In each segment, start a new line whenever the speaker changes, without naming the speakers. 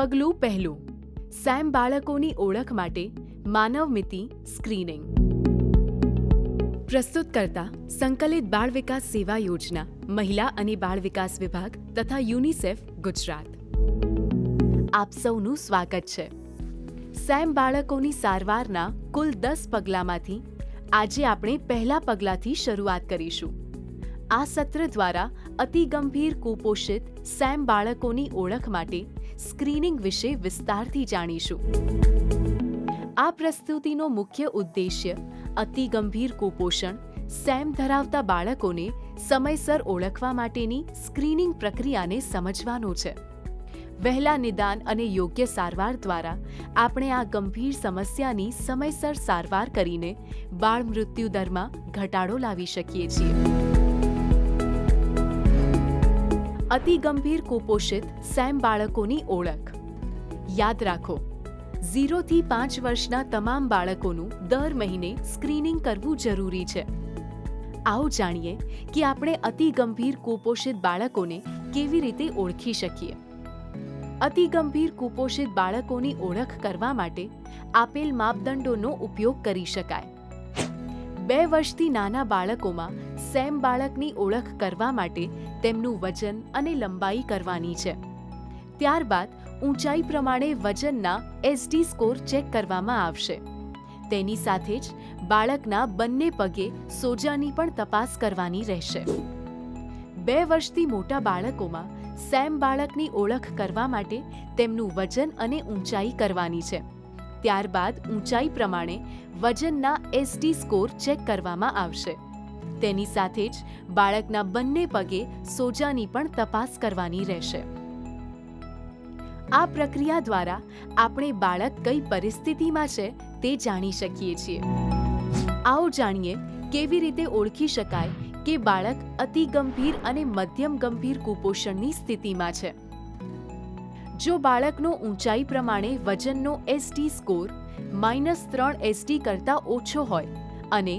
પગલું પહેલું. સેમ બાળકોની ઓળખ માટે માનવ મિતિ સ્ક્રીનિંગ. પ્રસ્તુત કરતા સંકલિત બાળ વિકાસ સેવા યોજના, મહિલા અને બાળ વિકાસ વિભાગ તથા યુનિસેફ ગુજરાત. આપ સૌનું સ્વાગત છે. સેમ બાળકોની સારવારના કુલ દસ પગલાંમાંથી આજે આપણે પહેલા પગલાંથી શરૂઆત કરીશું. આ સત્ર દ્વારા અતિ ગંભીર કુપોષિત સેમ બાળકોની ઓળખ માટે સ્ક્રીનિંગ વિશે વિસ્તારથી જાણીશું. આ પ્રસ્તુતિનો મુખ્ય ઉદ્દેશ્ય અતિ ગંભીર કુપોષણ, સેમ ધરાવતા બાળકોને સમયસર ઓળખવા માટેની સ્ક્રીનિંગ પ્રક્રિયાને સમજવાનો છે. વહેલા નિદાન અને યોગ્ય સારવાર દ્વારા આપણે આ ગંભીર સમસ્યાની સમયસર સારવાર કરીને બાળ મૃત્યુ દરમાં ઘટાડો લાવી શકીએ છીએ. અતિ ગંભીર કુપોષિત સેમ બાળકોની ઓળખ. યાદ રાખો ઝીરોથી પાંચ વર્ષના તમામ બાળકોનું દર મહિને સ્ક્રીનિંગ કરવું જરૂરી છે. આવો જાણીએ કે આપણે અતિ ગંભીર કુપોષિત બાળકોને કેવી રીતે ઓળખી શકીએ. અતિ ગંભીર કુપોષિત બાળકોની ઓળખ કરવા માટે આપેલ માપદંડોનો ઉપયોગ કરી શકાય. બે વર્ષથી નાના બાળકોમાં સેમ બાળકની ઓળખ કરવા માટે તેમનું વજન અને લંબાઈ કરવાની છે. ત્યારબાદ ઊંચાઈ પ્રમાણે વજનના એસડી સ્કોર ચેક કરવામાં આવશે. તેની સાથે જ બાળકના બંને પગે સોજાની પણ તપાસ કરવાની રહેશે. બે વર્ષથી મોટા બાળકોમાં સેમ બાળકની ઓળખ કરવા માટે તેમનું વજન અને ઊંચાઈ કરવાની છે. ત્યારબાદ ઊંચાઈ પ્રમાણે વજનના એસટી સ્કોર ચેક કરવામાં આવશે. તેની સાથે જ બાળકના બંને પગે સોજાની પણ તપાસ કરવાની રહેશે. આ પ્રક્રિયા દ્વારા આપણે બાળક કઈ પરિસ્થિતિમાં છે તે જાણી શકીએ છીએ. આવો જાણીએ કેવી રીતે ઓળખી શકાય કે બાળક અતિ ગંભીર અને મધ્યમ ગંભીર કુપોષણની સ્થિતિમાં છે. જો બાળકનો ઊંચાઈ પ્રમાણે વજનનો એસટી સ્કોર માઇનસ ત્રણ એસટી કરતાં ઓછો હોય અને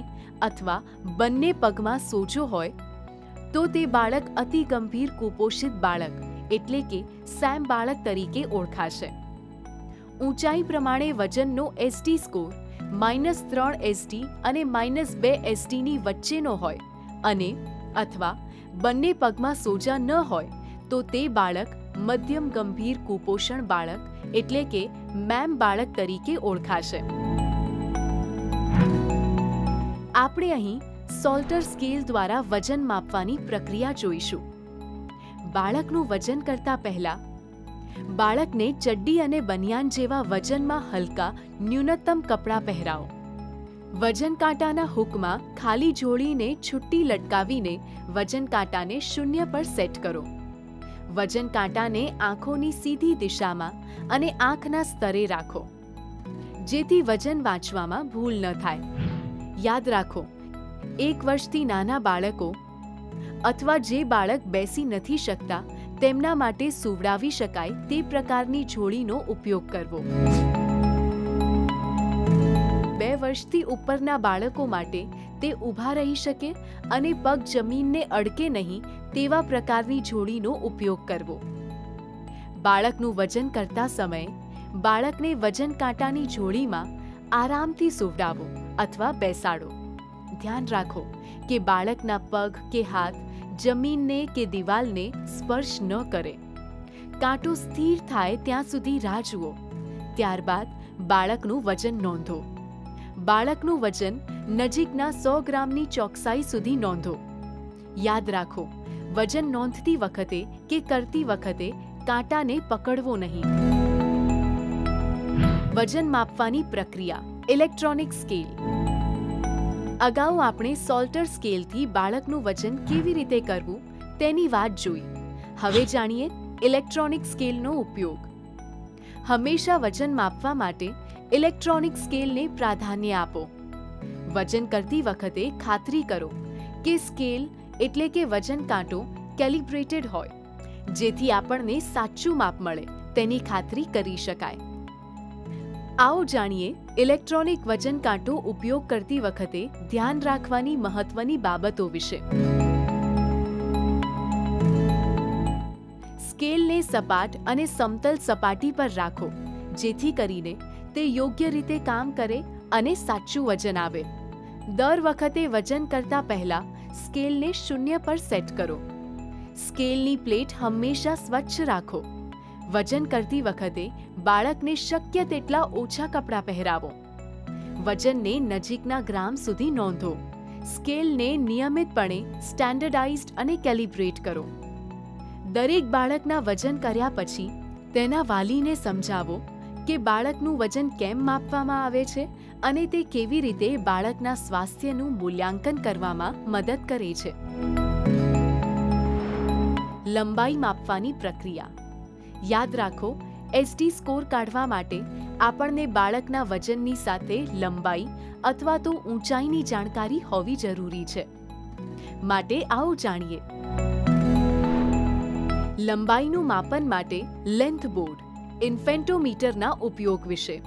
અથવા બંને પગમાં સોજો હોય, તો તે બાળક અતિ ગંભીર કુપોષિત બાળક એટલે કે સેમ બાળક તરીકે ઓળખાશે. ઊંચાઈ પ્રમાણે વજનનો એસટી સ્કોર માઇનસ ત્રણ એસટી અને માઇનસ બે એસટીની વચ્ચેનો હોય અને અથવા બંને પગમાં સોજા ન હોય, તો તે બાળક મધ્યમ ગંભીર કુપોષણ બાળક એટલે કે મેમ બાળક તરીકે ઓળખાશે. આપણે અહીં સોલ્ટર સ્કેલ દ્વારા વજન માપવાની પ્રક્રિયા જોઈશું. બાળકનું વજન કરતા પહેલા, બાળકને ચડ્ડી અને બનિયાન જેવા વજનમાં હલકા, ન્યૂનતમ કપડાં પહેરાવો. વજન કાંટાના હુકમાં ખાલી જોડીને છુટ્ટી લટકાવીને વજન કાંટાને શૂન્ય પર સેટ કરો. વજન કાંટાને આંખોની સીધી દિશામાં અને આંખના સ્તરે રાખો. જેથી વજન વાંચવામાં ભૂલ ન થાય. યાદ રાખો, એક વર્ષથી નાના બાળકો અથવા જે બાળક બેસી નથી શકતા, તેમના માટે સુવડાવી શકાય તે પ્રકારની જોડીનો ઉપયોગ કરવો. બે વર્ષથી ઉપરના બાળકો માટે તે ઊભા રહી શકે અને પગ જમીનને અડકે નહીં તેવા પ્રકારની જોડીનો ઉપયોગ કરવો. બાળકનું વજન કરતા સમયે, બાળકને વજન કાંટાની જોડીમાં આરામથી સુવડાવો અથવા બેસાડો. ધ્યાન રાખો કે બાળકના પગ કે હાથ, જમીનને કે દિવાલને સ્પર્શ ન કરે. કાંટો સ્થિર થાય ત્યાં સુધી રાહ જુઓ. ત્યારબાદ બાળકનું વજન નોંધો. બાળકનું વજન નજીકના સો ગ્રામની ચોકસાઈ સુધી નોંધો. યાદ રાખો વજન નોંધતી વખતે કે કરતી વખતે કાંટાને પકડવો નહીં. વજન માપવાની પ્રક્રિયા, ઇલેક્ટ્રોનિક સ્કેલ. અગાઉ આપણે સોલ્ટર સ્કેલથી બાળકનું વજન કેવી રીતે કરવું, તેની વાત જોઈ. હવે જાણીએ ઇલેક્ટ્રોનિક સ્કેલનો ઉપયોગ. હંમેશા વજન માપવા માટે ઇલેક્ટ્રોનિક સ્કેલને પ્રાધાન્ય આપો. વજન કરતી વખતે ખાતરી કરો કે સ્કેલ એટલે કે વજન કાંટો કેલિબ્રેટેડ હોય, જેથી આપણને સાચું માપ મળે, તેની ખાતરી કરી શકાય. આવો જાણીએ, ઇલેક્ટ્રોનિક વજન કાંટો ઉપયોગ કરતી વખતે ધ્યાન રાખવાની મહત્વની બાબતો વિશે. સ્કેલને સપાટ અને સમતલ સપાટી પર રાખો, જેથી કરીને તે યોગ્ય રીતે કામ કરે અને સાચું વજન આવે. દર વખતે વજન કરતા પહેલા સ્કેલને શૂન્ય પર સેટ કરો. સ્કેલની પ્લેટ હંમેશા સ્વચ્છ રાખો. વજન કરતી વખતે બાળકને શક્ય તેટલા ઓછા કપડાં પહેરાવો. વજનને નજીકના ગ્રામ સુધી નોંધો. સ્કેલને નિયમિતપણે સ્ટેન્ડર્ડાઇઝ્ડ અને કેલિબ્રેટ કરો. દરેક બાળકના વજન કર્યા પછી તેના વાલીને સમજાવો કે બાળકનું વજન કેમ માપવામાં આવે છે? અને તે કેવી રીતે બાળકના સ્વાસ્થ્યનું મૂલ્યાંકન કરવામાં મદદ કરે છે. લંબાઈ માપવાની પ્રક્રિયા. યાદ રાખો એસડી સ્કોર કાઢવા માટે આપણને બાળકના વજનની સાથે લંબાઈ અથવા તો ઊંચાઈની જાણકારી હોવી જરૂરી છે. માટે આવો જાણીએ. લંબાઈનું માપન માટે લેન્થ બોર્ડ ઇન્ફેન્ટોમીટરના ઉપયોગ વિશે.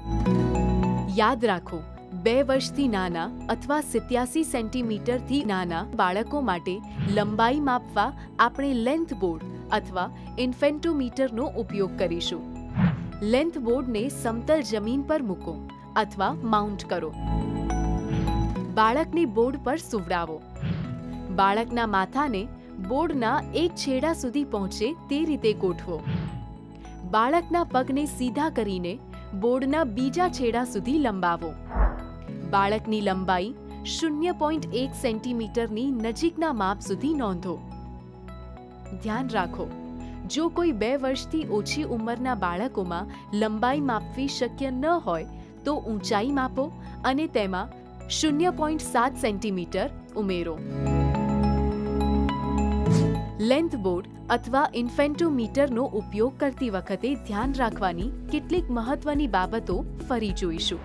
યાદ રાખો, બે વર્ષથી નાના અથવા સિત્યાસી સેન્ટીમીટરથી નાના બાળકો માટે લંબાઈ માપવા આપણે લેન્થ બોર્ડ અથવા ઇન્ફેન્ટોમીટરનો ઉપયોગ કરીશું. લેન્થ બોર્ડને સમતલ જમીન પર મૂકો અથવા માઉન્ટ કરો. બાળકને બોર્ડ પર સુવડાવો. બાળકના માથાને બોર્ડના એક છેડા સુધી પહોંચે તે રીતે ગોઠવો. બાળકના પગને સીધા કરીને બોર્ડના બીજા છેડા સુધી લંબાવો. બાળકની લંબાઈ શૂન્ય પોઈન્ટ એક સેન્ટીમીટરની નજીકના માપ સુધી નોંધો. ધ્યાન રાખો, જો કોઈ બે વર્ષથી ઓછી ઉંમરના બાળકોમાં લંબાઈ માપવી શક્ય ન હોય, તો ઊંચાઈ માપો અને તેમાં શૂન્ય પોઈન્ટ સાત સેન્ટીમીટર ઉમેરો. લેન્થ બોર્ડ અથવા ઇન્ફેન્ટોમીટરનો ઉપયોગ કરતી વખતે ધ્યાન રાખવાની કેટલીક મહત્વની બાબતો ફરી જોઈશું.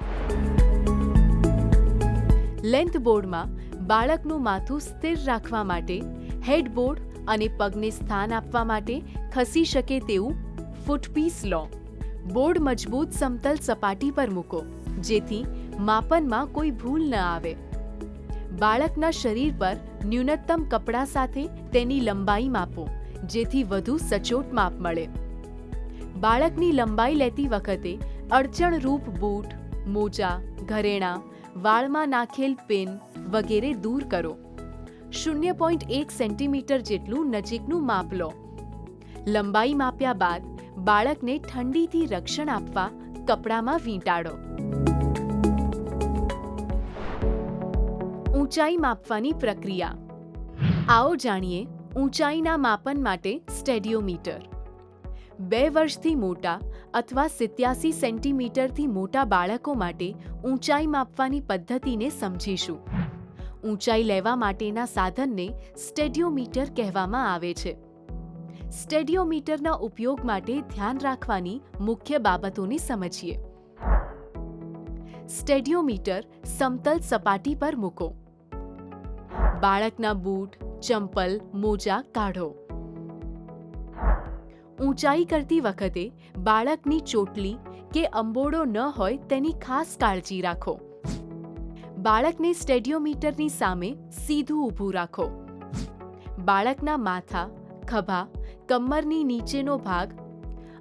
લેન્થ બોર્ડમાં બાળકનું માથું સ્થિર રાખવા માટે હેડબોર્ડ અને પગને સ્થાન આપવા માટે ખસી શકે તેવું ફૂટપીસ લો બોર્ડ મજબૂત સમતલ સપાટી પર મૂકો, જેથી માપનમાં કોઈ ભૂલ ન આવે. બાળકના શરીર પર ન્યૂનતમ કપડાં સાથે તેની લંબાઈ માપો. જેથી વધુ સચોટ માપ મળે. બાળકની લંબાઈ લેતી વખતે અડચણરૂપ બૂટ, મોજા, ઘરેણાં, વાળમાં નાખેલ પિન વગેરે દૂર કરો. શૂન્ય પોઈન્ટ એક સેન્ટીમીટર જેટલું નજીકનું માપ લો. લંબાઈ માપ્યા બાદ બાળકને ઠંડીથી રક્ષણ આપવા કપડામાં વીંટાળો ઊંચાઈ માપવાની પ્રક્રિયા. આવો જાણીએ ઊંચાઈના માપન માટે સ્ટેડિયોમીટર. બે વર્ષથી મોટા અથવા સિત્યાસી સેન્ટીમીટરથી મોટા બાળકો માટે ઊંચાઈ માપવાની પદ્ધતિને સમજીશું. ઊંચાઈ લેવા માટેના સાધનને સ્ટેડિયોમીટર કહેવામાં આવે છે. સ્ટેડિયોમીટરના ઉપયોગ માટે ધ્યાન રાખવાની મુખ્ય બાબતોને સમજીએ. સ્ટેડિયોમીટર સમતલ સપાટી પર મૂકો. બાળકના બૂટ ચંપલ, મોજા કાઢો. ઊંચાઈ કરતી વખતે બાળકની ચોટલી કે અંબોડો ન હોય તેની ખાસ કાળજી રાખો. બાળકને સ્ટેડિયોમીટરની સામે સીધું ઊભું રાખો. બાળકના માથા, ખભા, કમરની નીચેનો ભાગ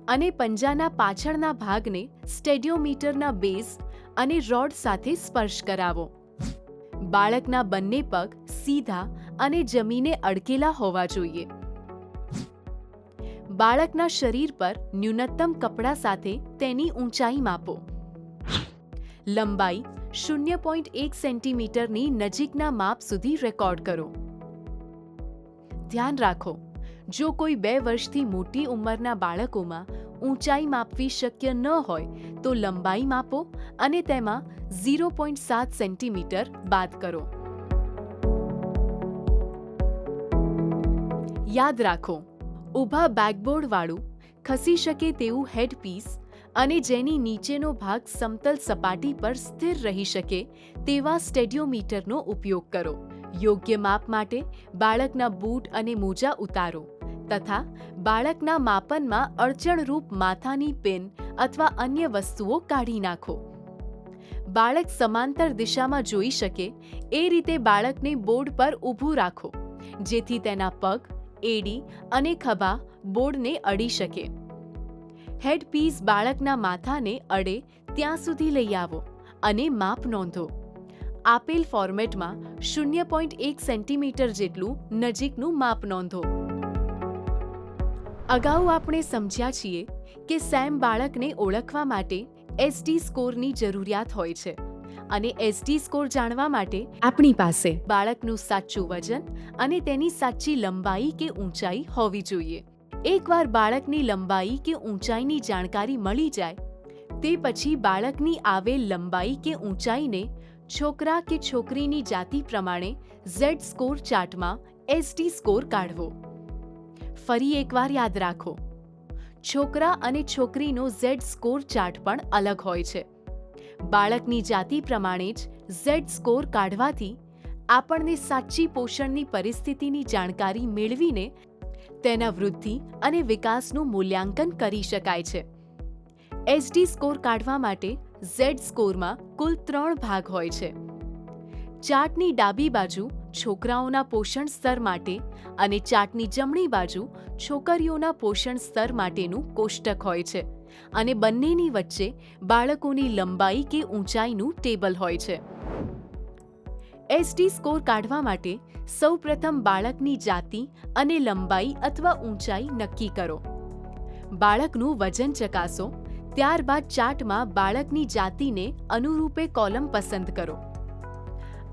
અને પંજાના પાછળના ભાગને સ્ટેડિયોમીટરના બેઝ અને રોડ સાથે સ્પર્શ કરાવો. બાળકના બંને પગ સીધા અને જમીને અડકેલા હોવા જોઈએ. બાળકના શરીર પર ન્યૂનતમ કપડા સાથે તેની ઊંચાઈ માપો. લંબાઈ શૂન્ય પોઈન્ટ એક સેન્ટીમીટરની નજીકના માપ સુધી રેકોર્ડ કરો. ધ્યાન રાખો, જો કોઈ બે વર્ષથી મોટી ઉંમરના બાળકોમાં ઊંચાઈ માપવી શક્ય ન હોય તો લંબાઈ માપો અને તેમાં ઝીરો પોઈન્ટ સાત સેન્ટીમીટર બાદ કરો. યાદ રાખો, ઊભા બેકબોર્ડવાળું ખસી શકે તેવું હેડપીસ અને જેની નીચેનો ભાગ સમતલ સપાટી પર સ્થિર રહી શકે તેવા સ્ટેડિયોમીટરનો ઉપયોગ કરો. યોગ્ય માપ માટે બાળકના બૂટ અને મોજા ઉતારો. તથા બાળકના માપનમાં અડચણરૂપ માથાની પિન અથવા અન્ય વસ્તુઓ કાઢી નાખો. બાળક સમાંતર દિશામાં જોઈ શકે, એ રીતે બાળકને બોર્ડ પર ઊભું રાખો, જેથી તેના પગ, એડી અને ખભા બોર્ડને અડી શકે. હેડપીસ બાળકના માથાને અડે ત્યાં સુધી લઈ આવો અને માપ નોંધો. આપેલ ફોર્મેટમાં શૂન્ય પોઈન્ટ એક સેન્ટીમીટર જેટલું નજીકનું માપ નોંધો. અગાઉ આપણે સમજ્યા છીએ કે સેમ બાળકને ઓળખવા માટે એસડી સ્કોરની જરૂરિયાત હોય છે અને એસડી સ્કોર જાણવા માટે આપણી પાસે બાળકનું સાચું વજન અને તેની સાચી લંબાઈ કે ઊંચાઈ હોવી જોઈએ. એકવાર બાળકની લંબાઈ કે ઊંચાઈની જાણકારી મળી જાય, તે પછી બાળકની આવેલ લંબાઈ કે ઊંચાઈને છોકરા કે છોકરીની જાતિ પ્રમાણે ઝેડ સ્કોર ચાર્ટમાં એસટી સ્કોર કાઢવો. ફરી એકવાર યાદ રાખો. છોકરા અને છોકરીનો ઝેડ સ્કોર ચાર્ટ પણ અલગ હોય છે. બાળકની જાતિ પ્રમાણે જ ઝેડ સ્કોર કાઢવાથી આપણને સાચી પોષણની પરિસ્થિતિની જાણકારી મેળવીને તેના વૃદ્ધિ અને વિકાસનું મૂલ્યાંકન કરી શકાય છે. એસડી સ્કોર કાઢવા માટે ઝેડ સ્કોરમાં કુલ ત્રણ ભાગ હોય છે. ચાર્ટની ડાબી બાજુ છોકરાઓના પોષણ સ્તર માટે અને ચાટની જમણી બાજુ છોકરીઓના પોષણ સ્તર માટેનું કોષ્ટક હોય છે અને બંનેની વચ્ચે બાળકોની લંબાઈ કે ઊંચાઈનું ટેબલ હોય છે. એસડી સ્કોર કાઢવા માટે સૌપ્રથમ બાળકની જાતિ અને લંબાઈ અથવા ઊંચાઈ નક્કી કરો. બાળકનું વજન ચકાસો, ત્યારબાદ ચાર્ટમાં બાળકની જાતિને અનુરૂપે કોલમ પસંદ કરો.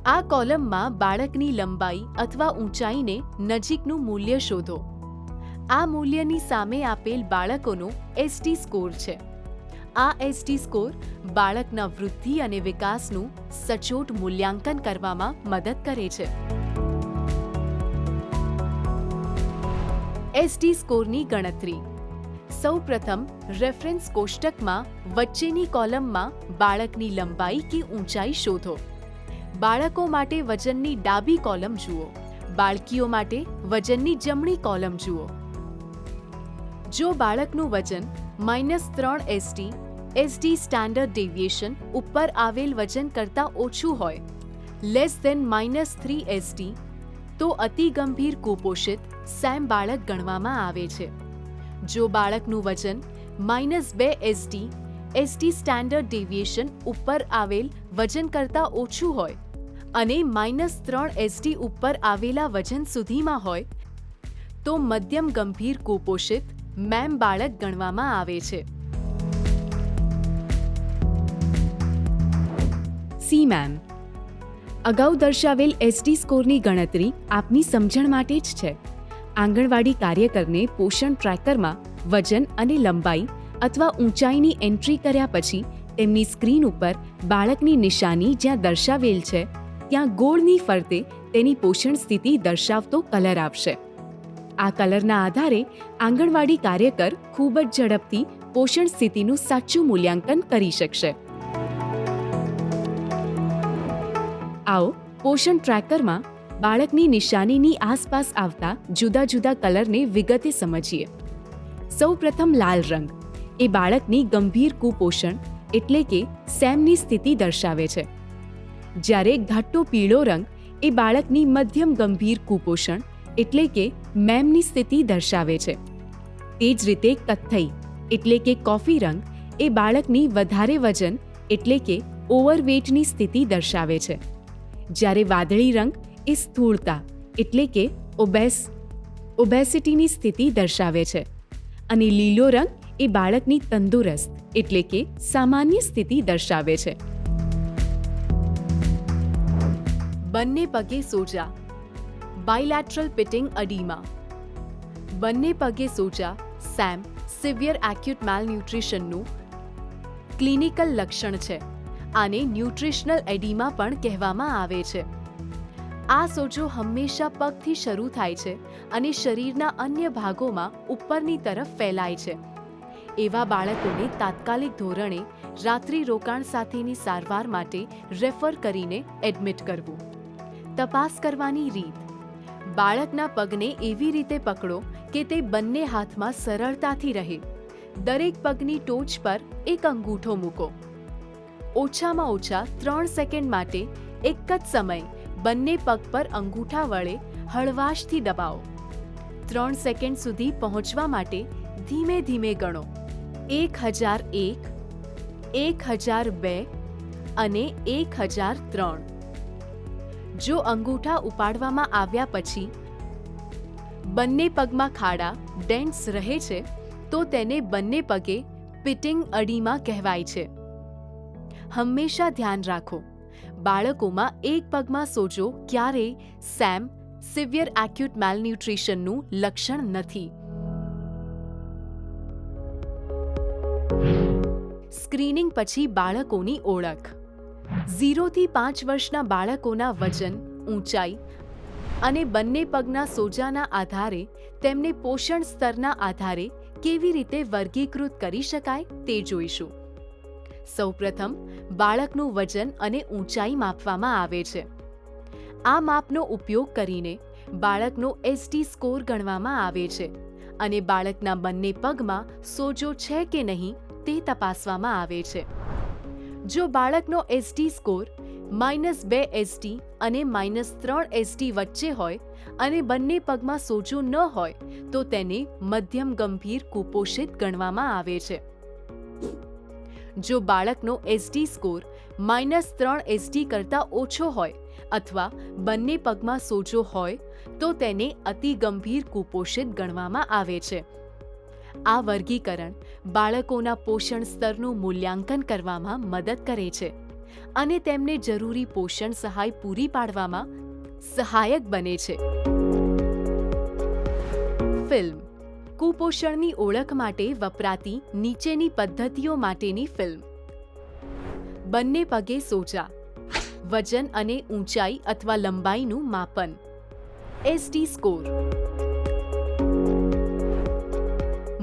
આ કોલમમાં બાળકની લંબાઈ અથવા ઊંચાઈને નજીકનું મૂલ્ય શોધો. આ મૂલ્યની સામે આપેલ બાળકોનો એસટી સ્કોર છે. આ એસટી સ્કોર બાળકના વૃદ્ધિ અને વિકાસનું સચોટ મૂલ્યાંકન કરવામાં મદદ કરે છે. એસટી સ્કોરની ગણતરી. સૌપ્રથમ, રેફરન્સ કોષ્ટકમાં વચ્ચેની કોલમમાં બાળકની લંબાઈ કે ઊંચાઈ શોધો. બાળકો માટે વજનની ડાબી કોલમ જુઓ. બાળકીઓ માટે વજનની જમણી કોલમ જુઓ. જો બાળકનું વજન માઇનસ ત્રણ એસટી એસડી સ્ટાન્ડર્ડ ડેવિએશન ઉપર આવેલ વજન કરતાં ઓછું હોય, less than minus three S, D અતિ ગંભીર કુપોષિત સેમ બાળક ગણવામાં આવે છે. જો બાળકનું વજન માઇનસ બે એસટી એસટી સ્ટાન્ડર્ડ ડેવિએશન ઉપર આવેલ વજન કરતાં ઓછું હોય અને માઇનસ ત્રણ એસડી ઉપર આવેલા વજન સુધીમાં હોય, તો મધ્યમ ગંભીર કુપોષિત મેમ બાળક ગણવામાં આવે છે. સી મેમ અગાઉ દર્શાવેલ એસડી સ્કોરની ગણતરી આપની સમજણ માટે જ છે. આંગણવાડી કાર્યકરને પોષણ ટ્રેકરમાં વજન અને લંબાઈ અથવા ઊંચાઈની એન્ટ્રી કર્યા પછી તેમની સ્ક્રીન ઉપર બાળકની નિશાની જ્યાં દર્શાવેલ છે ત્યાં ગોળની ફરતે તેની પોષણ સ્થિતિ દર્શાવતો કલર આપશે આ કલરના આધારે આંગણવાડી કાર્યકર ખૂબ જ ઝડપથી પોષણ સ્થિતિનું સાચું મૂલ્યાંકન કરી શકશે. આવો, પોષણ ટ્રેકરમાં બાળકની નિશાનીની આસપાસ આવતા જુદા જુદા કલરને વિગતે સમજીએ. સૌપ્રથમ લાલ રંગ. એ બાળકની ગંભીર કુપોષણ એટલે કે સેમની સ્થિતિ દર્શાવે છે. જ્યારે ઘાટો પીળો રંગ એ બાળકની મધ્યમ ગંભીર કુપોષણ એટલે કે મેમની સ્થિતિ દર્શાવે છે. તે જ રીતે કથ્થઈ એટલે કે કોફી રંગ એ બાળકની વધારે વજન એટલે કે ઓવરવેટની સ્થિતિ દર્શાવે છે. જ્યારે વાદળી રંગ એ સ્થૂળતા એટલે કે ઓબેસ, ઓબેસિટીની સ્થિતિ દર્શાવે છે. અને લીલો રંગ એ બાળકની તંદુરસ્ત એટલે કે સામાન્ય સ્થિતિ દર્શાવે છે. બંને પગે સોજા. બાયલેટરલ પિટિંગ અડીમા બંને પગે સોજા સેમ સિવિયર એક્યુટ માલન્યુટ્રિશનનું ક્લિનિકલ લક્ષણ છે. આને ન્યુટ્રિશનલ એડીમા પણ કહેવામાં આવે છે. આ સોજો હંમેશા પગથી શરૂ થાય છે અને શરીરના અન્ય ભાગોમાં ઉપરની તરફ ફેલાય છે. એવા બાળકોને તાત્કાલિક ધોરણે રાત્રિ રોકાણ સાથેની સારવાર માટે રેફર કરીને એડમિટ કરવું. તપાસ કરવાની રીત. બાળકના પગને એવી રીતે પકડો કે તે બંને હાથમાં સરળતાથી રહે. દરેક પગની ટોચ પર એક અંગૂઠો મૂકો. ઓછામાં ઓછા ત્રણ સેકન્ડ માટે એક જ સમયે બંને પગ પર અંગૂઠા વડે હળવાશથી દબાવો. ત્રણ સેકન્ડ સુધી પહોંચવા માટે ધીમે ધીમે ગણો. એક હજાર એક એક હજાર બે અને એક હજાર ત્રણ. જો અંગૂઠા ઉપાડવામાં આવ્યા પછી બંને પગમાં ખાડા, ડેન્ટ્સ રહે છે, તો તેને બંને પગે પિટિંગ અડીમાં કહેવાય છે. હંમેશા ધ્યાન રાખો. બાળકોમાં એક પગમાં સોજો ક્યારેય સેમ સિવિયર એક્યુટ મેલન્યુટ્રિશનનું લક્ષણ નથી. સ્ક્રીનિંગ પછી બાળકોની ઓળખ. ઝીરોથી પાંચ વર્ષના બાળકોના વજન ઊંચાઈ અને બંને પગના સોજાના આધારે, તેમને પોષણ સ્તરના આધારે કેવી રીતે વર્ગીકૃત કરી શકાય તે જોઈશું. સૌપ્રથમ, બાળકનું વજન અને ઊંચાઈ માપવામાં આવે છે. આ માપનો ઉપયોગ કરીને બાળકનો એસટી સ્કોર ગણવામાં આવે છે અને બાળકના બંને પગમાં સોજો છે કે નહીં તે તપાસવામાં આવે છે. જો બાળકનો એસટી સ્કોર માઇનસ બે એસટી અને માઇનસ ત્રણ એસટી વચ્ચે હોય અને બંને પગમાં સોજો ન હોય, તો તેને મધ્યમ ગંભીર કુપોષિત ગણવામાં આવે છે. જો બાળકનો એસટી સ્કોર માઇનસ ત્રણ એસટી કરતાં ઓછો હોય અથવા બંને પગમાં સોજો હોય, તો તેને અતિ ગંભીર કુપોષિત ગણવામાં આવે છે. આ વર્ગીકરણ બાળકોના પોષણ સ્તરનું મૂલ્યાંકન કરવામાં મદદ કરે છે અને તેમને જરૂરી પોષણ સહાય પૂરી પાડવામાં સહાયક બને છે. ફિલ્મ કુપોષણની ઓળખ માટે વપરાતી નીચેની પદ્ધતિઓ માટેની ફિલ્મ. બંને પગે સોજા, વજન અને ઊંચાઈ અથવા લંબાઈનું માપન. એસડી સ્કોર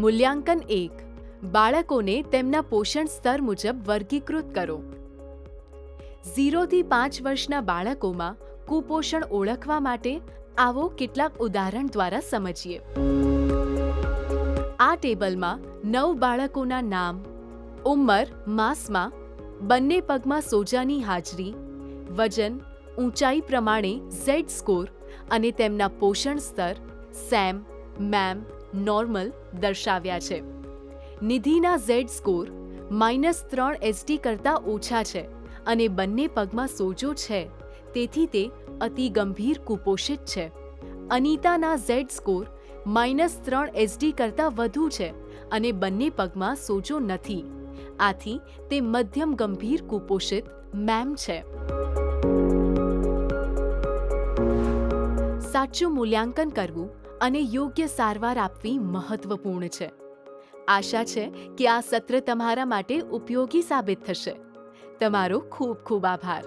મૂલ્યાંકન એક. બાળકોને તેમના પોષણ સ્તર મુજબ વર્ગીકૃત કરો. ઝીરોથી પાંચ વર્ષના બાળકોમાં કુપોષણ ઓળખવા માટે આવો કેટલાક ઉદાહરણ દ્વારા સમજીએ. આ ટેબલમાં નવ બાળકોના નામ, ઉંમર, માસમાં, બંને પગમાં સોજાની હાજરી, વજન, ઊંચાઈ પ્રમાણે ઝેડ સ્કોર અને તેમના પોષણ સ્તર, સેમ, મેમ, નોર્મલ દર્શાવ્યા છે. નિધિના ઝેડ સ્કોર માઇનસ ત્રણ એસટી કરતાં ઓછા છે અને બંને પગમાં સોજો છે. તેથી તે અતિ ગંભીર કુપોષિત છે. અનિતાના ઝેડ સ્કોર માઇનસ ત્રણ એસડી કરતાં વધુ છે અને બંને પગમાં સોજો નથી. આથી તે મધ્યમ ગંભીર કુપોષિત મેમ છે. સાચું મૂલ્યાંકન કરવું અને યોગ્ય સારવાર આપવી મહત્વપૂર્ણ છે. આશા છે કે આ સત્ર તમારા માટે ઉપયોગી સાબિત થશે. તમારો ખૂબ ખૂબ આભાર.